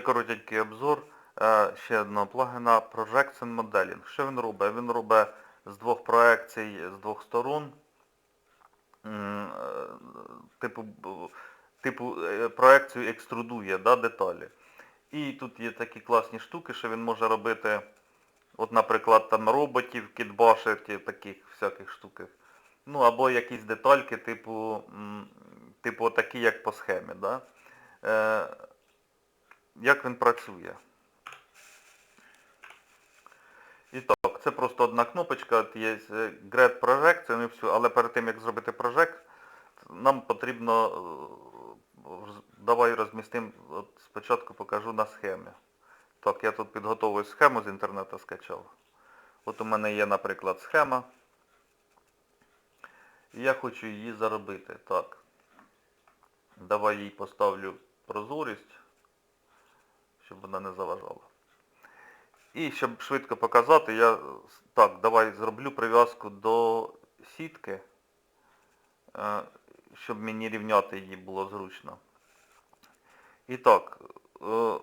коротенький обзор е, ще одного плагіна Projection Modeling. Що він робить? Він робить з двох проекцій з двох сторон. Е, Типу, типу е, проекцію екструдує да, деталі. І тут є такі класні штуки, що він може робити, от, наприклад, там роботів, кітбашити, таких всяких штуках. Ну, або якісь детальки, типу, типу такі, як по схемі. Да? Як він працює. І так, це просто одна кнопочка, є е, Grad Project, але перед тим як зробити project, нам потрібно, е, давай розмістимо, спочатку покажу на схемі. Так, я тут підготовую схему з інтернету скачав. От у мене є, наприклад, схема. І я хочу її заробити. Так. Давай їй поставлю прозорість, щоб вона не заважала. І щоб швидко показати, я так, давай зроблю прив'язку до сітки, е, щоб мені рівняти її було зручно. І так, е,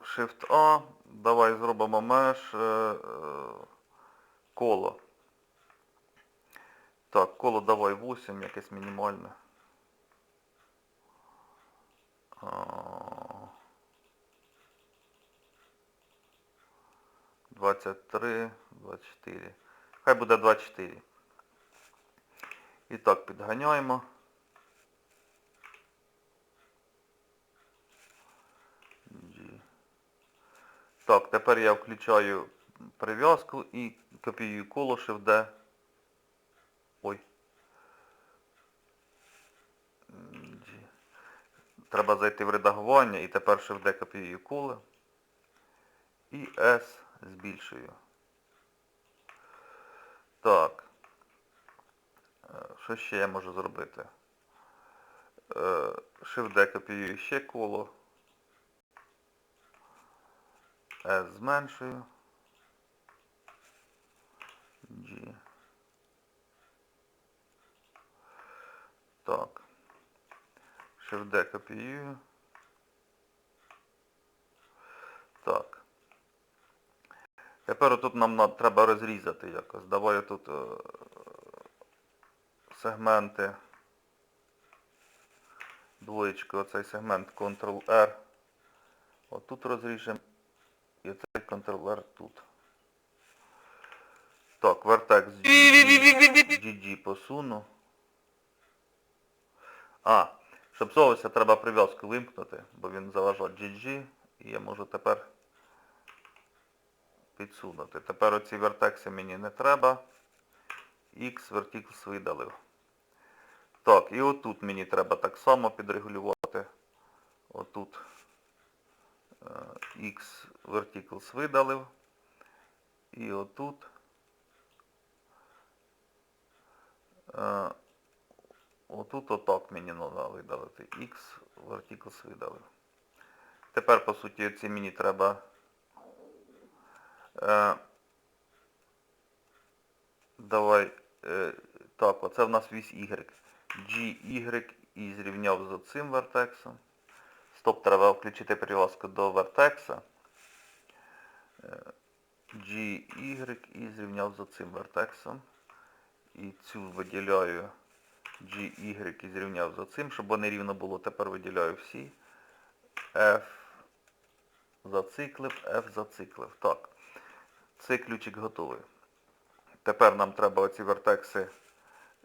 Shift A, давай зробимо меж е, коло. Так, коло давай 8, якесь мінімальне. А, 23, 24. Хай буде 24. І так, підганяємо. Так, тепер я включаю прив'язку і копіюю коло Shift D. Ой. G. Треба зайти в редагування і тепер D копіюю коло. І S збільшую. Так. Е, Що ще я можу зробити? Е, Shift D копіюю ще коло. S зменшую. G. Так. Shift D копіюю. Так. Тепер тут нам на- треба розрізати якось. Давай тут е, сегменти. Двоєчку, оцей сегмент Ctrl-R. Отут розріжемо. І цей Ctrl-R тут. Так, GG, GG посуну. А, щоб совався, треба прив'язку вимкнути, бо він заважав GG. І я можу тепер підсунути. Тепер оці вертекси мені не треба. X verticals видалив. Так, і отут мені треба так само підрегулювати. Отут е, X verticals видалив. І отут е, отут отак мені треба видалити. X verticals видалив. Тепер, по суті, ці мені треба Е, давай. Е, так, оце в нас вісь Y. GY і зрівняв з оцим вертексом. Стоп, треба включити прив'язку до вертекса. Е, GY і зрівняв з оцим вертексом. І цю виділяю GY і зрівняв з оцим, щоб вони рівно було. Тепер виділяю всі. F зациклив, F зациклив. Так. Цей ключик готовий. Тепер нам треба оці вертекси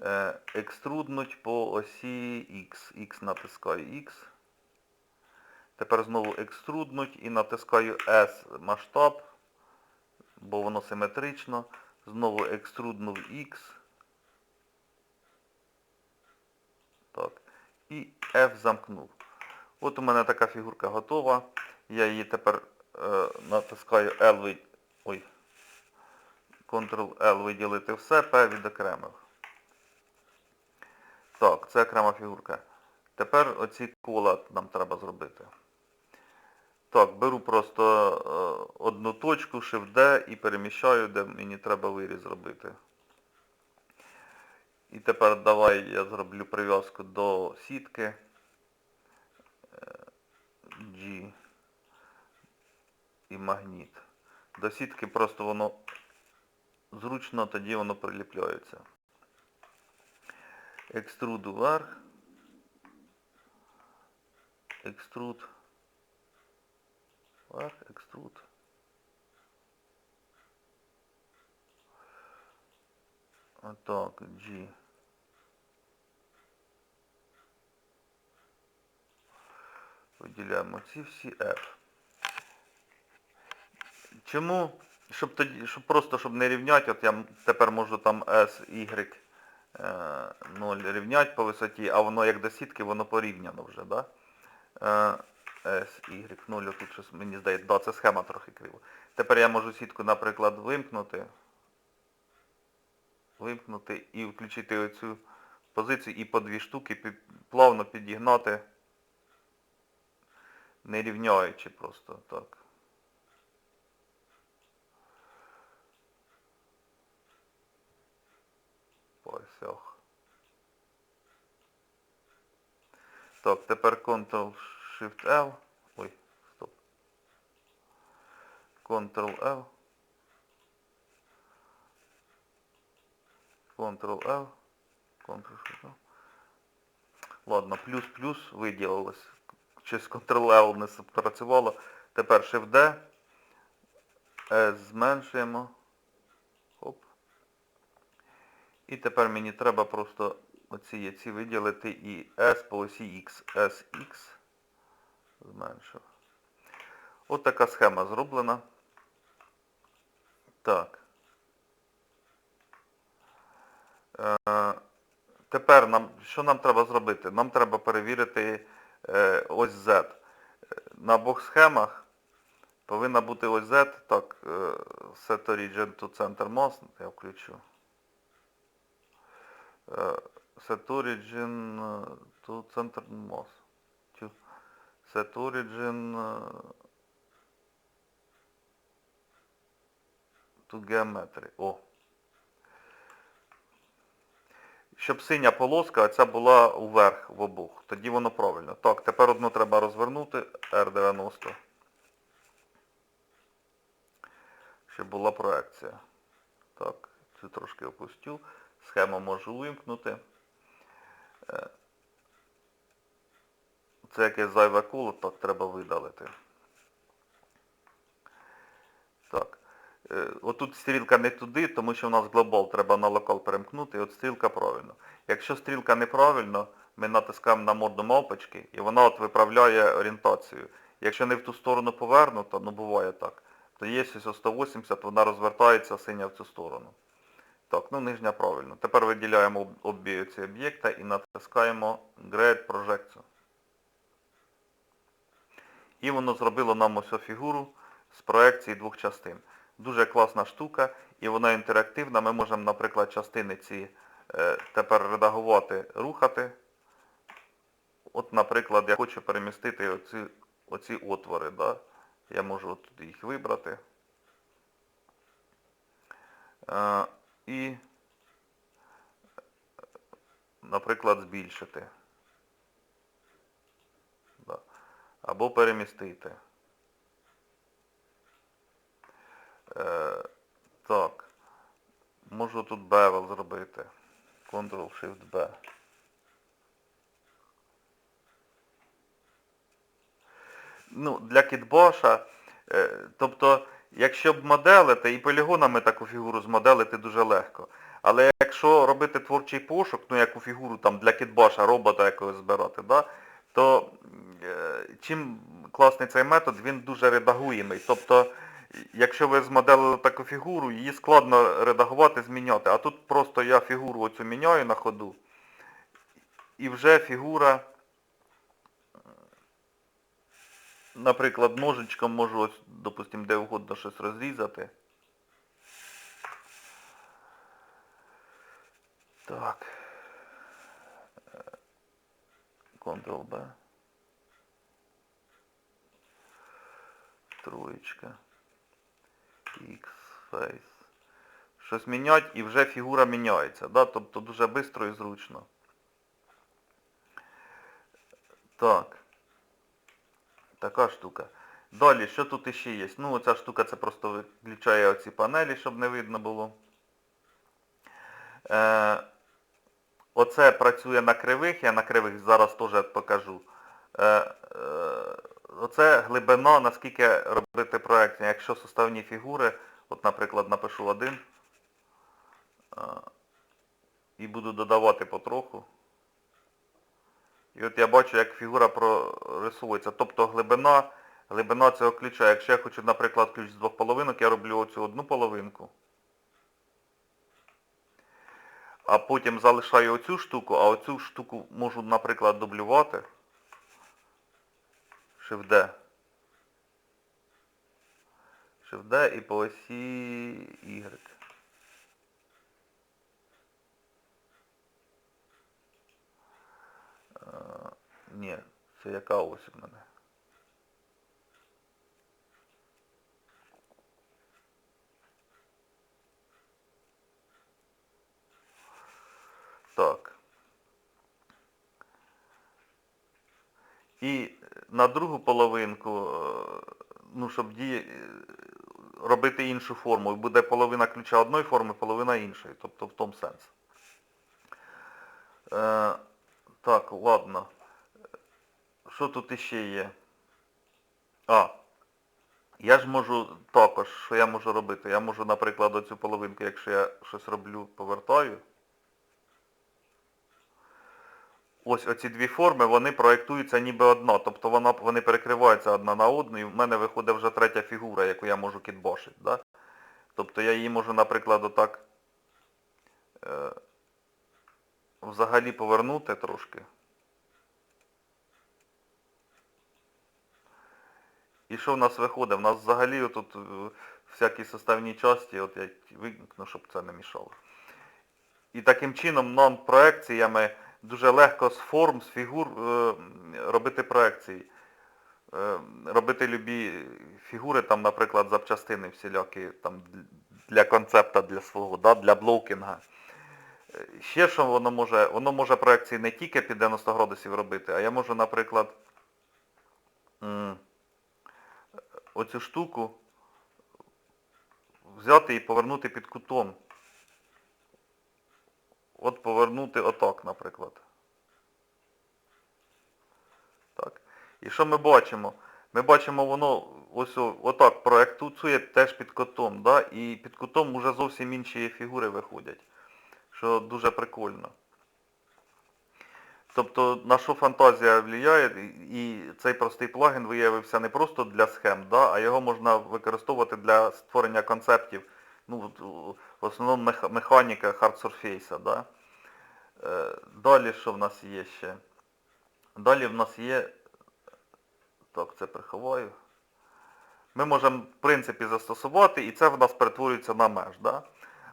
е, екструднуть по осі X. X натискаю X. Тепер знову екструднуть і натискаю S масштаб, бо воно симетрично. Знову екструднув X. Так. І F замкнув. От у мене така фігурка готова. Я її тепер е, натискаю L. Ой. Ctrl-L виділити все, P відокремив. Так, це окрема фігурка. Тепер оці кола нам треба зробити. Так, беру просто е, одну точку, Shift D і переміщаю, де мені треба виріз зробити. І тепер давай я зроблю прив'язку до сітки е, G і магніт. До сітки просто воно зручно, тоді воно приліпляється. Екструд вверх. Екструд. Вверх, екструд. Отак, G. Виділяємо ці всі F. Чому? Щоб тоді, щоб просто щоб не рівняти, от я тепер можу там S, Y е, 0 рівняти по висоті, а воно як до сітки, воно порівняно вже, да? Е, S, Y 0, тут щось мені здається, да, це схема трохи крива. Тепер я можу сітку, наприклад, вимкнути. Вимкнути і включити оцю позицію і по дві штуки під, плавно підігнати, не рівняючи просто так. По осях. Так, тепер Ctrl-Shift-L. Ой, стоп. Ctrl-L. Ctrl-L. Ctrl-Shift-L. Ладно, плюс-плюс виділилось. Щось Ctrl-L не спрацювало. Тепер Shift-D. S зменшуємо. Оп. І тепер мені треба просто оці яці виділити і S по осі X. SX. Зменшив. От така схема зроблена. Так. Е, тепер нам, що нам треба зробити? Нам треба перевірити е, ось Z. Е, На обох схемах повинна бути ось Z. Так, е, set origin to center mass. Я включу. Е, set origin е, to center mass. Set origin е, to geometry. О. Щоб синя полоска, а ця була уверх в обох. Тоді воно правильно. Так, тепер одну треба розвернути. R90. Щоб була проекція. Так, цю трошки опустю. Схему можу вимкнути. Е, Це якесь зайве коло, так треба видалити. Так. Е, Отут стрілка не туди, тому що в нас глобал треба на локал перемкнути, і от стрілка правильно. Якщо стрілка неправильно, ми натискаємо на морду мавпочки, і вона от виправляє орієнтацію. Якщо не в ту сторону повернуто, ну буває так, то є ось 180, вона розвертається синя в цю сторону. Так, ну нижня правильно. Тепер виділяємо об- обі ці об'єкта і натискаємо Grade Projection. І воно зробило нам ось фігуру з проекції двох частин. Дуже класна штука, і вона інтерактивна. Ми можемо, наприклад, частини ці е, тепер редагувати, рухати. От, наприклад, я хочу перемістити оці, оці отвори. Да? Я можу от їх вибрати. Е, і, наприклад, збільшити. Да. Або перемістити. Е, так. Можу тут bevel зробити. Ctrl-Shift-B. Ну, для кітбоша, е, тобто, якщо б моделити, і полігонами таку фігуру змоделити дуже легко. Але якщо робити творчий пошук, ну яку фігуру там для кітбаша, робота якогось збирати, да, то е, чим класний цей метод, він дуже редагуємий. Тобто, якщо ви змоделили таку фігуру, її складно редагувати, зміняти. А тут просто я фігуру оцю міняю на ходу, і вже фігура, наприклад, ножичком можу допустимо, де угодно щось розрізати. Так. Ctrl-B. Троєчка. X-Face. Щось мінять і вже фігура міняється. Да? Тобто дуже швидко і зручно. Так. Така штука. Далі, що тут іще є? Ну, оця штука це просто виключає оці панелі, щоб не видно було. Е, оце працює на кривих, я на кривих зараз теж покажу. Е, е, оце глибина, наскільки робити проекцію. Якщо суставні фігури, от, наприклад, напишу один е, і буду додавати потроху. І от я бачу, як фігура прорисовується. Тобто глибина, глибина цього ключа. Якщо я хочу, наприклад, ключ з двох половинок, я роблю оцю одну половинку. А потім залишаю оцю штуку, а оцю штуку можу, наприклад, дублювати. D. Shift і по осі Y. Е, Ні, це яка ось в мене? Так. І на другу половинку, е, ну, щоб діє, е, робити іншу форму, буде половина ключа одної форми, половина іншої. Тобто в тому сенс. Е, так, ладно. Що тут іще є? А. Я ж можу також, що я можу робити? Я можу, наприклад, оцю половинку, якщо я щось роблю, повертаю. Ось оці дві форми, вони проєктуються ніби одна. Тобто вона, вони перекриваються одна на одну, і в мене виходить вже третя фігура, яку я можу кітбашити. Да? Тобто я її можу, наприклад, отак е, взагалі повернути трошки. І що в нас виходить? В нас взагалі тут всякі составні часті, от я вимкну, щоб це не мішало. І таким чином нам проекціями дуже легко з форм, з фігур е, робити проекції. Е, робити любі фігури, там, наприклад, запчастини всілякі там, для концепта для свого, да, для блоукінга. Е, Ще що воно може, воно може проекції не тільки під 90 градусів робити, а я можу, наприклад, оцю штуку взяти і повернути під кутом. От повернути отак, наприклад. Так. І що ми бачимо? Ми бачимо, воно ось отак проектує теж під кутом, да? і під кутом вже зовсім інші фігури виходять, що дуже прикольно. Тобто на що фантазія впливає, і цей простий плагін виявився не просто для схем, да, а його можна використовувати для створення концептів, ну, в основному механіка surface, да. Е, Далі що в нас є ще? Далі в нас є, так, це приховаю. Ми можемо, в принципі, застосувати, і це в нас перетворюється на меж, да?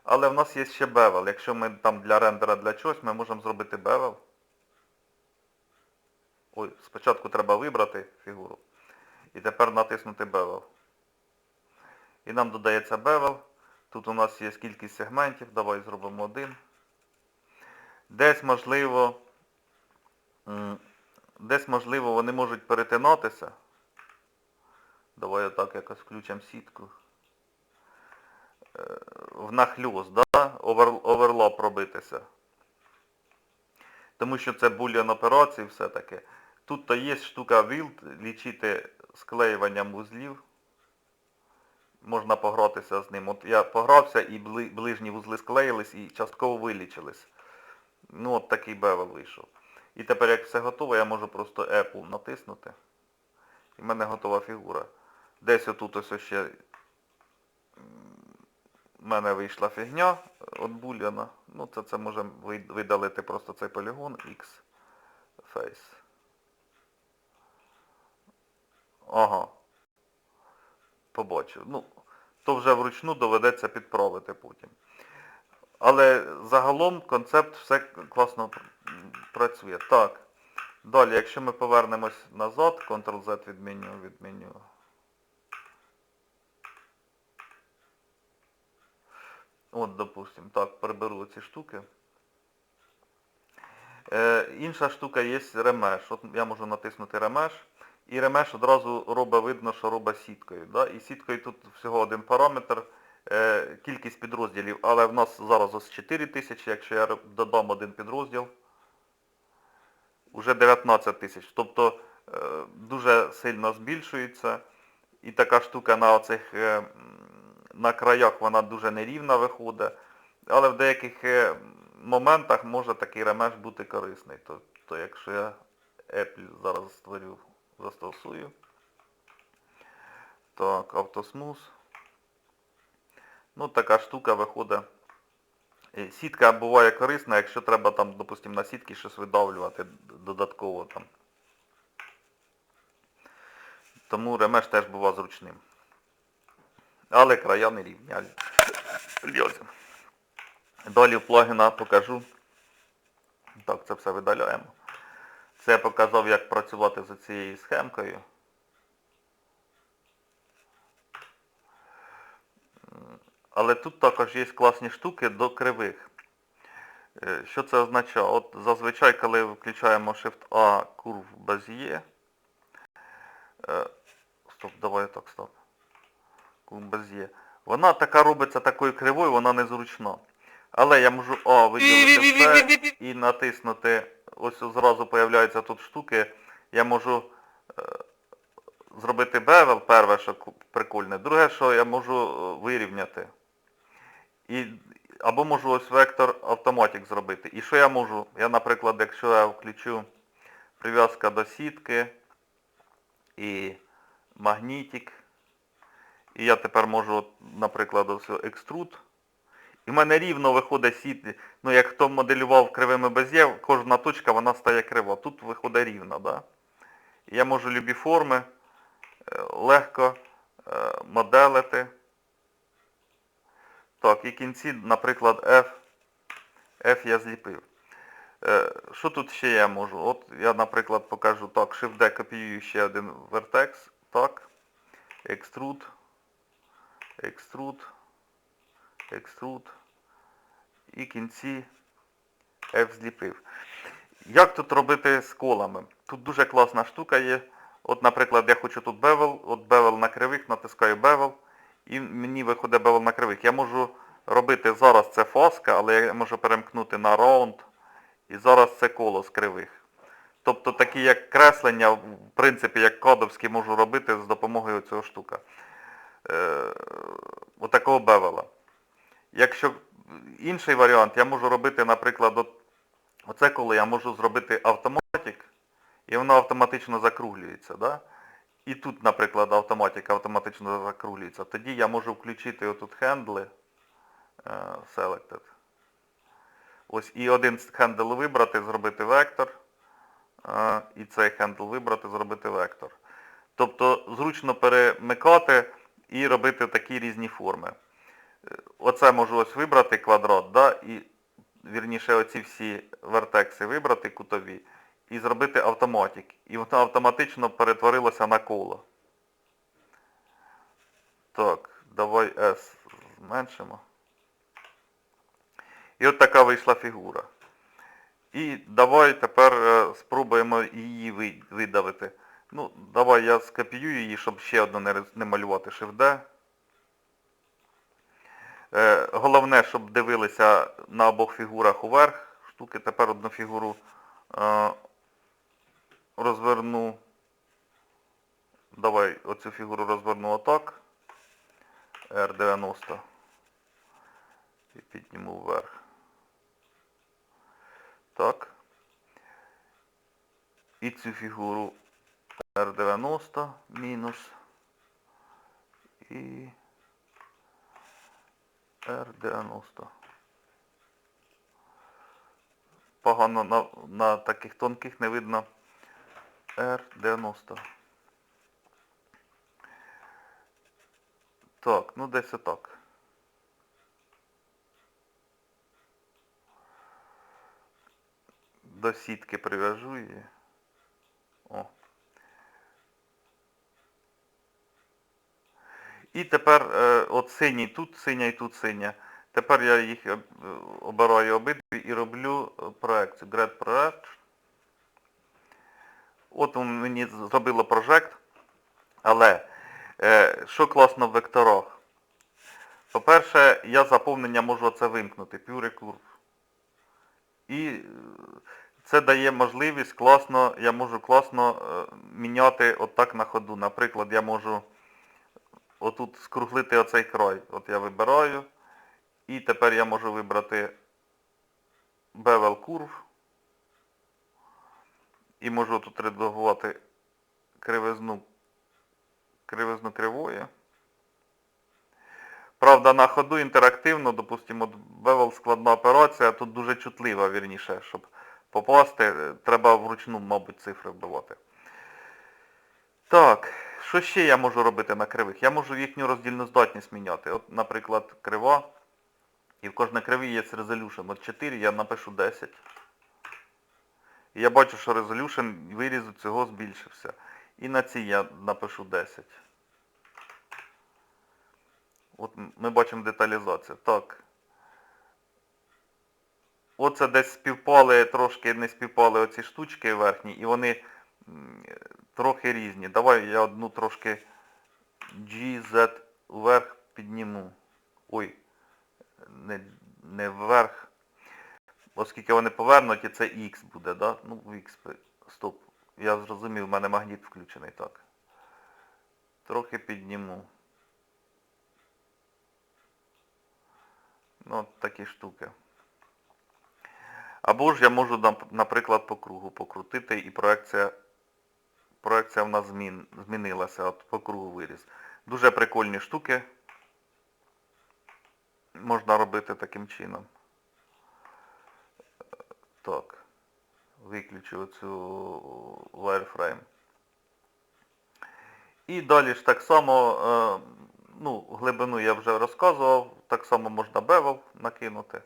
Але в нас є ще bevel. Якщо ми там для рендера для чогось, ми можемо зробити bevel. Ой, спочатку треба вибрати фігуру. І тепер натиснути bevel. І нам додається bevel. Тут у нас є кількість сегментів. Давай зробимо один. Десь можливо, десь можливо вони можуть перетинатися. Давай отак якось включимо сітку. Е, В нахльост, да? Овер, оверлап робитися. Тому що це бульйон операції все-таки. Тут то є штука Wild, лічити склеюванням вузлів. Можна погратися з ним. От я погрався і ближні вузли склеїлись і частково вилічились. Ну от такий бевел вийшов. І тепер як все готово, я можу просто Apple натиснути. І в мене готова фігура. Десь отут ось ще в мене вийшла фігня від бульйона. Ну це, це можемо ви- видалити просто цей полігон X Face. Ага. Побачив. Ну, то вже вручну доведеться підправити потім. Але загалом концепт все класно працює. Так. Далі, якщо ми повернемось назад, Ctrl-Z від меню, від меню. От, допустим, так, приберу ці штуки. Е, інша штука є ремеш. От я можу натиснути ремеш І ремеш одразу робить видно, що робить сіткою. Да? І сіткою тут всього один параметр, е, кількість підрозділів, але в нас зараз ось 4 тисячі, якщо я додам один підрозділ, вже 19 тисяч. Тобто е, дуже сильно збільшується. І така штука на оцих е, на краях вона дуже нерівна виходить. Але в деяких е, моментах може такий ремеш бути корисний. То, якщо я Apple зараз створю, застосую. Так, автосмус. Ну, така штука виходить. Е, Сітка буває корисна, якщо треба там, допустимо, на сітки щось видавлювати додатково там. Тому ремеш теж бува зручним. Але края не рівні. а льозі. Далі в плагіна покажу. Так, це все видаляємо. Це я показав, як працювати з цією схемкою. Але тут також є класні штуки до кривих. Е, Що це означає? От зазвичай, коли включаємо Shift-A курв Bezier, е, Стоп, давай так стоп. Курв Bezier. Вона така робиться такою кривою, вона незручна. Але я можу А виділити все і натиснути. Ось зразу появляються тут штуки. Я можу е, зробити бевел, перше, що прикольне. Друге, що я можу е, вирівняти. І, або можу ось вектор автоматик зробити. І що я можу? Я, наприклад, якщо я включу прив'язка до сітки і магнітик, і я тепер можу, наприклад, ось екструд. І в мене рівно виходить сіт, ну як хто моделював кривими без'є, кожна точка вона стає крива. Тут виходить рівно, да? Я можу любі форми е, легко е, моделити. Так, і кінці, наприклад, F. F я зліпив. Е, Що тут ще я можу? От я, наприклад, покажу так, Shift-D копіюю ще один вертекс. Так. Extrude. Extrude. Extrude. І кінці F зліпив. Як тут робити з колами? Тут дуже класна штука є. От, наприклад, я хочу тут bevel, от bevel на кривих, натискаю bevel, і мені виходить bevel на кривих. Я можу робити зараз це фаска, але я можу перемкнути на round, і зараз це коло з кривих. Тобто такі як креслення, в принципі, як кодовські можу робити з допомогою цього штука. Е, отакого бевела. Якщо інший варіант, я можу робити, наприклад, оце коли я можу зробити автоматик, і воно автоматично закруглюється. Да? І тут, наприклад, автоматика автоматично закруглюється. Тоді я можу включити отут хендли е, selected. Ось і один хендл вибрати, зробити вектор. е, І цей хендл вибрати, зробити вектор. Тобто зручно перемикати і робити такі різні форми. Оце можу ось вибрати квадрат, да, і вірніше оці всі вертекси вибрати кутові і зробити автоматик. І воно автоматично перетворилося на коло. Так, давай S зменшимо. І от така вийшла фігура. І давай тепер е, спробуємо її видавити. Ну, давай я скопіюю її, щоб ще одну не, не малювати Shift-D. Е, головне, щоб дивилися на обох фігурах уверх. Штуки тепер одну фігуру е, розверну. Давай оцю фігуру розверну отак. R90. І підніму вверх. Так. І цю фігуру R90 мінус. І R90. Погано на, на таких тонких не видно R90. Так, ну десь отак. До сітки прив'яжу її. І тепер е, от синій тут, синя і тут синя. Тепер я їх е, обираю обидві і роблю е, проекцію. Grad Project. От мені зробило прожект. Але що класно в векторах? По-перше, я заповнення можу це вимкнути, Pure Curve. І це дає можливість класно, я можу класно міняти отак на ходу. Наприклад, я можу отут скруглити оцей край. От я вибираю. І тепер я можу вибрати Bevel Curve. І можу тут редагувати кривизну, кривизну кривої. Правда, на ходу інтерактивно, допустимо, Bevel складна операція, тут дуже чутлива, вірніше, щоб попасти, е, треба вручну, мабуть, цифри вбивати. Так, що ще я можу робити на кривих? Я можу їхню роздільну здатність міняти. От, наприклад, крива. І в кожній криві є resolution. От 4 я напишу 10. І я бачу, що resolution вирізу цього збільшився. І на цій я напишу 10. От ми бачимо деталізацію. Так. Оце десь співпали, трошки не співпали оці штучки верхні, і вони трохи різні. Давай я одну трошки GZ вверх підніму. Ой, не, не вверх. Оскільки вони повернуті, це X буде, да? Ну, X. Стоп. Я зрозумів, в мене магніт включений так. Трохи підніму. Ну, такі штуки. Або ж я можу, наприклад, по кругу покрутити і проекція, проекція в нас змін, змінилася, от по кругу виріс. Дуже прикольні штуки можна робити таким чином. Так. Виключу цю wireframe. І далі ж так само, е, ну, глибину я вже розказував, так само можна bevel накинути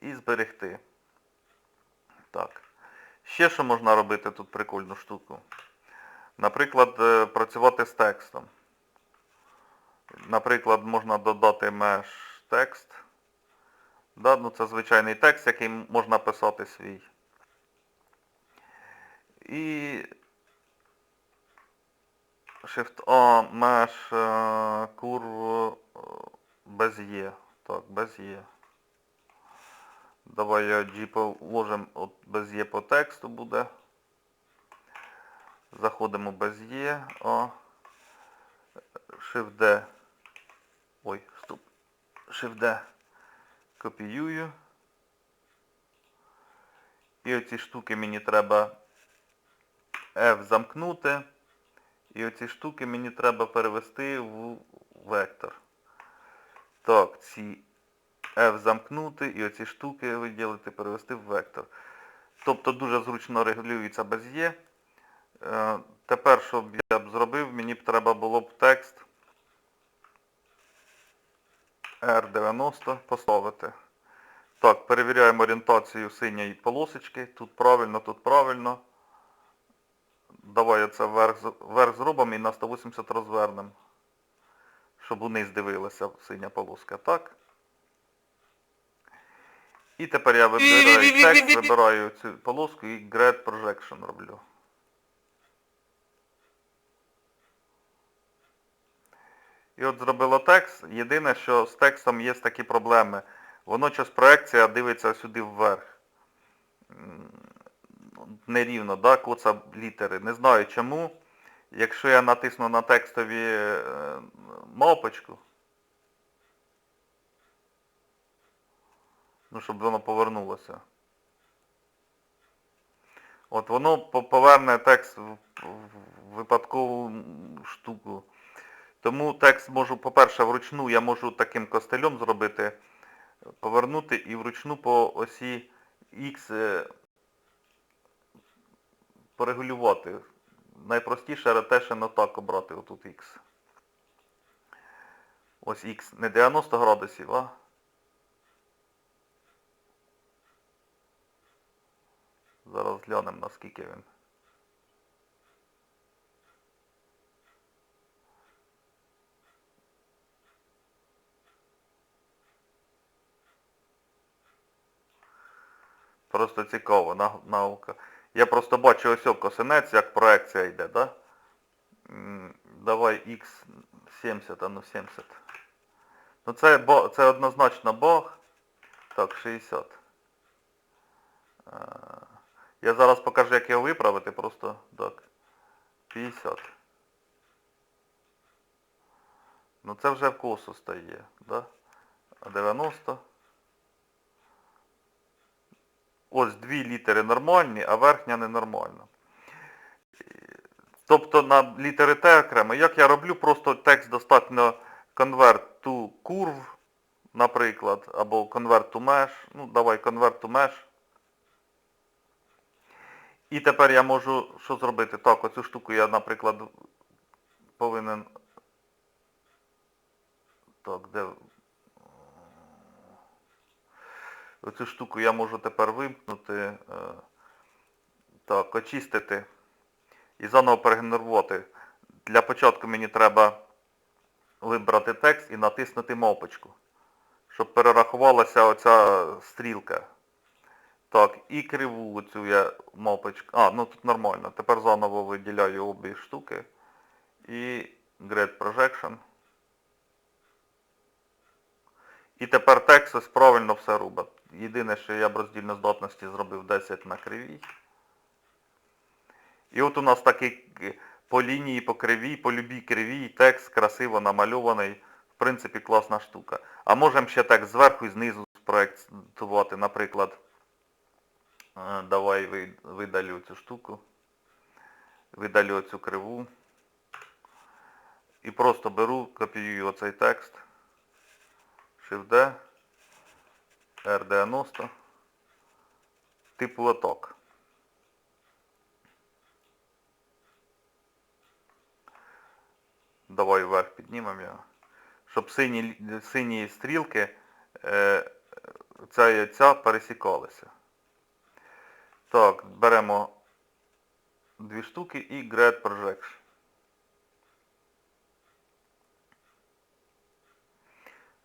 і зберегти. Так. Ще що можна робити тут прикольну штуку. Наприклад, е, працювати з текстом. Наприклад, можна додати меж текст. Да, ну це звичайний текст, який можна писати свій. І Shift A меж е, курв е, без Є. Так, без Є. Давай я G положим, от без Є по тексту буде. Заходимо без Є. А. Shift D. Ой, стоп. Shift D. Копіюю. І оці штуки мені треба F замкнути. І оці штуки мені треба перевести в вектор. Так, ці F замкнути і оці штуки виділити, перевести в вектор. Тобто дуже зручно регулюється без Є. Е, Тепер, щоб я б зробив, мені б треба було б текст R90 поставити. Так, перевіряємо орієнтацію синьої полосочки. Тут правильно, тут правильно. Давай оце вверх, вверх зробимо і на 180 розвернемо. Щоб униз дивилася синя полоска. Так. І тепер я вибираю текст, вибираю цю полоску і Grad Projection роблю. І от зробило текст. Єдине, що з текстом є такі проблеми. Воно щось проекція дивиться сюди вверх. Нерівно, да, коца літери. Не знаю чому. Якщо я натисну на текстові е, мавпочку, ну, щоб воно повернулося. От воно поверне текст в випадкову штуку. Тому текст можу, по-перше, вручну я можу таким костелем зробити, повернути і вручну по осі X е, порегулювати. Найпростіше ретешено так обрати отут X. Ось X не 90 градусів, а зараз глянемо наскільки він. Просто цікаво, наука. Я просто бачу ось косинець, як проекція йде, да? Давай x70, а ну 70. Ну це, це однозначно баг. Так, 60. Е, Я зараз покажу, як його виправити, просто так. 50. Ну це вже в косу стає, да? А 90. Ось дві літери нормальні, а верхня ненормальна. Тобто на літери Т окремо. Як я роблю, просто текст достатньо convert to curve, наприклад, або convert to mesh. Ну, давай convert to mesh. І тепер я можу що зробити? Так, оцю штуку я, наприклад, повинен. Так, де. Оцю штуку я можу тепер вимкнути. е, Так, очистити і заново перегенерувати. Для початку мені треба вибрати текст і натиснути мопочку, щоб перерахувалася оця стрілка. Так, і криву цю я мопочку. А, ну тут нормально. Тепер заново виділяю обі штуки. І Grade Projection. І тепер текст ось правильно все робить. Єдине, що я б роздільно здатності зробив 10 на кривій. І от у нас такий е, по лінії, по кривій, по любій кривій текст красиво намальований. В принципі, класна штука. А можемо ще так зверху і знизу спроектувати, наприклад, е, давай ви- видалю цю штуку, видалю цю криву. І просто беру, копіюю оцей текст. Shift-D, R90, типу лоток. Давай вверх піднімемо його. Щоб сині, сині стрілки е, ця і ця пересікалися. Так, беремо дві штуки і Grad Projection.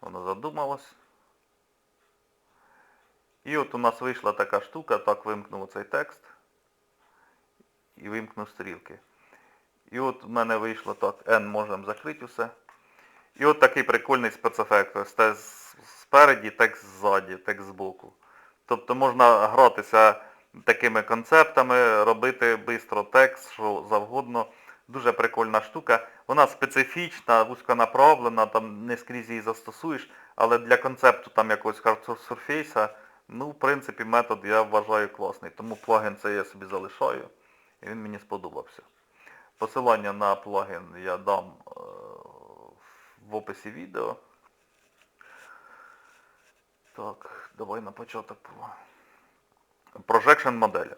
Воно задумалось. І от у нас вийшла така штука, так вимкнув цей текст і вимкнув стрілки. І от в мене вийшло так, N можемо закрити усе. І от такий прикольний спецефект. Ось спереді, текст ззаді, текст збоку. Тобто можна гратися такими концептами, робити швидко текст, що завгодно. Дуже прикольна штука. Вона специфічна, вузьконаправлена, там не скрізь її застосуєш, але для концепту там якогось хардсурфейса, ну, в принципі, метод я вважаю класний. Тому плагін це я собі залишаю. І він мені сподобався. Посилання на плагін я дам е, в описі відео. Так, давай на початок. Projection моделі.